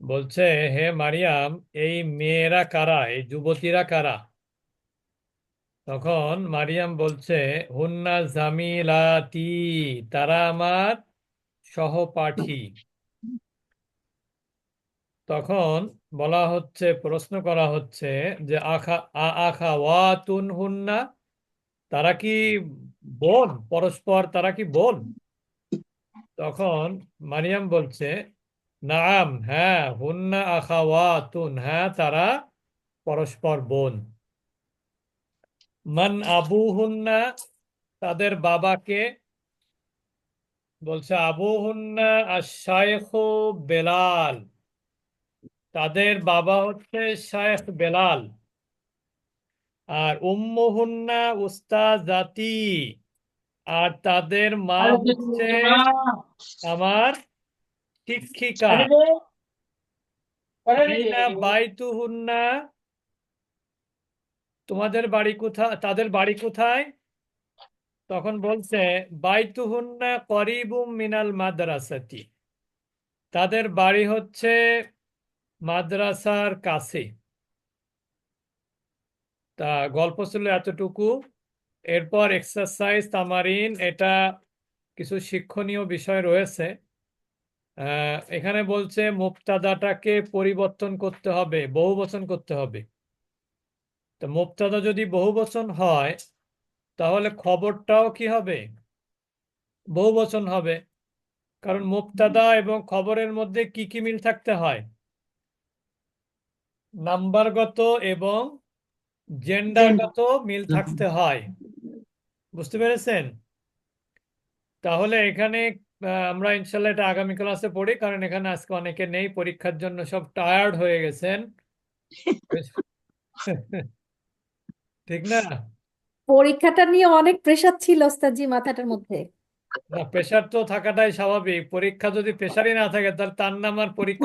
বলছে হে মারিয়াম এই মেয়েরা কারা এই যুবতীরা কারা তখন মারিয়াম বলছে, হুন্না জামিলাতি তারা আমার সহপাঠী। তখন বলা হচ্ছে, প্রশ্ন করা হচ্ছে যে, আখা, আ আখা ওয়াতুন হুন্না? তারা কি বোন, পরস্পর তারা কি বোন? তখন মারিয়াম বলছে, নাম হ্যাঁ হুন্না আখাওয়াতুন হ্যাঁ তারা পরস্পর বোন। মান আবু হুন্না তাদের বাবাকে বলছে আবু হুন্না আশায়েখ বেলাল। তাদের বাবা হচ্ছে শায়েখ বেলাল। আর উম্মু হুন্না উস্তাজাতি আর তাদের মা হচ্ছে আমার শিক্ষিকা। বাইতুহুন্না। তোমাদের বাড়ি কোথায় তাদের বাড়ি কোথায়? তখন বলছে বাইতুহুন্না করিবুম মিনাল মাদ্রাসাতি। তাদের বাড়ি হচ্ছে মাদ্রাসার কাছে। তা গল্প ছিল এতটুকু। এরপর এক্সারসাইজ তামারিন এটা কিছু শিক্ষণীয় বিষয় রয়েছে। এখানে বলছে মুবতাদাটাকে পরিবর্তন করতে হবে, বহুবচন করতে হবে। তো মুবতাদা যদি বহুবচন হয়, তাহলে খবরটাও কি হবে? বহুবচন হবে। কারণ মুবতাদা এবং খবরের মধ্যে কি কি মিল থাকতে হয়? নাম্বারগত এবং জেন্ডারগত মিল থাকতে হয়। বুঝতে পেরেছেন? তাহলে এখানে আমরা ইনশাল্লাহ এটা আগামী ক্লাসে পড়ি কারণ এখানে আজকে অনেকে নেই পরীক্ষার জন্য সব টায়ার্ড হয়ে গেছেন। ঠিক না? পরীক্ষাটা নিয়ে অনেক প্রেশার ছিল ওস্তাদজি মাথাটার মধ্যে। না প্রেশার তো থাকাটাই স্বাভাবিক। পরীক্ষা যদি প্রেশারই না থাকে তাহলে তার নাম আর পরীক্ষা